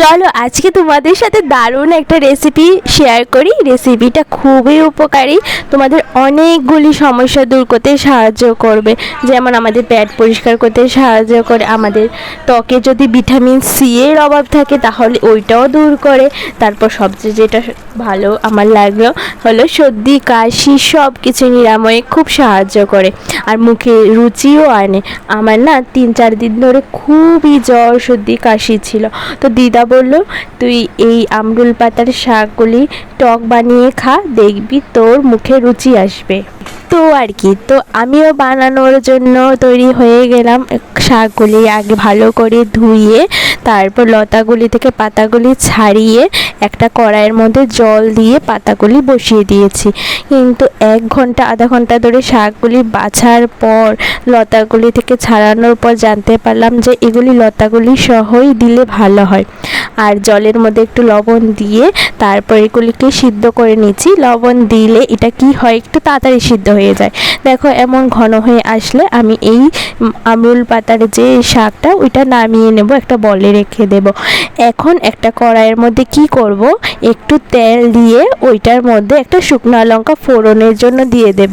চলো, আজকে তোমাদের সাথে দারুণ একটা রেসিপি শেয়ার করি। রেসিপিটা খুবই উপকারী। তোমাদের অনেকগুলি সমস্যা দূর করতে সাহায্য করবে। যেমন আমাদের পেট পরিষ্কার করতে সাহায্য করে, আমাদের ত্বকে যদি ভিটামিন সি এর অভাব থাকে, তাহলে ওইটাও দূর করে। তারপর সবচেয়ে যেটা ভালো আমার লাগল হলো সর্দি, কাশি সব কিছু নিরাময়ে খুব সাহায্য করে। আর মুখে রুচিও আনে। আমার না তিন চার দিন ধরে খুবই জ্বর, সর্দি, কাশি ছিল। তো দিদা বলল, তুই এই আমরুল পাতার শাকগুলি টক বানিয়ে খা, দেখবি তোর মুখে রুচি আসবে। তো আর কি, তো আমিও বানানোর জন্য তৈরি হয়ে গেলাম শাকগুলি আগে ভালো করে ধুয়ে, তারপর লতাগুলি থেকে পাতাগুলি ছাড়িয়ে একটা কড়াইয়ের মধ্যে জল দিয়ে পাতাগুলি বসিয়ে দিয়েছি। কিন্তু এক ঘণ্টা, আধা ঘণ্টা ধরে শাকগুলি বাছার পর, লতাগুলি থেকে ছাড়ানোর পর জানতে পারলাম যে এগুলি লতাগুলি সহই দিলে ভালো হয়। আর জলের মধ্যে একটু লবণ দিয়ে তারপর এগুলিকে সিদ্ধ করে নিচ্ছি। লবণ দিলে এটা কি হয়? একটু তাড়াতাড়ি সিদ্ধ হয়ে যায়। দেখো এমন ঘন হয়ে আসলে আমি এই উম, আমরুল পাতার যে শাকটা ওইটা নামিয়ে নেব একটা বলে রেখে দেব। এখন একটা কড়াইয়ের মধ্যে কি করব? একটু তেল দিয়ে ওইটার মধ্যে একটা শুকনো লঙ্কা ফোড়নের জন্য দিয়ে দেব।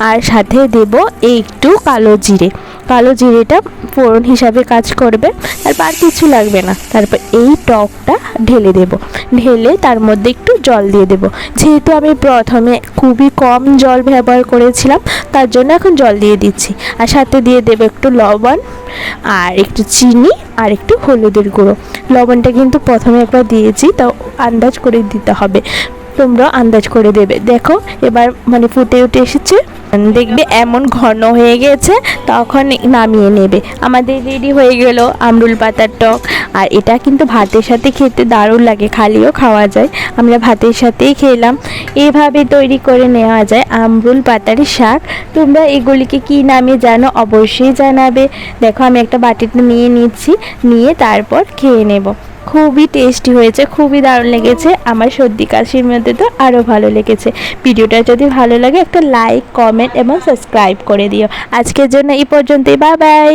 আর সাথে দেব একটু কালো জিরে। কালো জিরেটা ফোড়ন হিসাবে কাজ করবে, তারপর আর কিছু লাগবে না। তারপর এই টকটা ঢেলে দেব। ঢেলে তার মধ্যে একটু জল দিয়ে দেব। যেহেতু আমি প্রথমে খুবই কম জল ব্যবহার করেছিলাম, তার জন্য এখন জল দিয়ে দিচ্ছি। আর সাথে দিয়ে দেবো একটু লবণ, আর একটু চিনি, আর একটু হলুদের গুঁড়ো। লবণটা কিন্তু প্রথমে একবার দিয়েছি, তাও আন্দাজ করে দিতে হবে। তোমরা আন্দাজ করে দেবে। দেখো, এবার মানে ফুটে উঠে এসেছে। দেখবে এমন ঘন হয়ে গেছে, তখন নামিয়ে নেবে। আমাদের রেডি হয়ে গেল আমরুল পাতার টক। আর এটা কিন্তু ভাতের সাথে খেতে দারুণ লাগে, খালিও খাওয়া যায়। আমরা ভাতের সাথেই খেলাম। এভাবে তৈরি করে নেওয়া যায় আমরুল পাতার শাক। তোমরা এগুলিকে কি নামে জানো অবশ্যই জানাবে। দেখো, আমি একটা বাটিতে নিয়ে নিচ্ছি, নিয়ে তারপর খেয়ে নেব। খুবই টেস্টি হয়েছে, খুবই দারুণ লেগেছে। আমার সর্দি, কাশির মধ্যে তো আরও ভালো লেগেছে। ভিডিওটা যদি ভালো লাগে একটা লাইক কমেন্ট এবং সাবস্ক্রাইব করে দিও। আজকের জন্য এই পর্যন্তই বাই বাই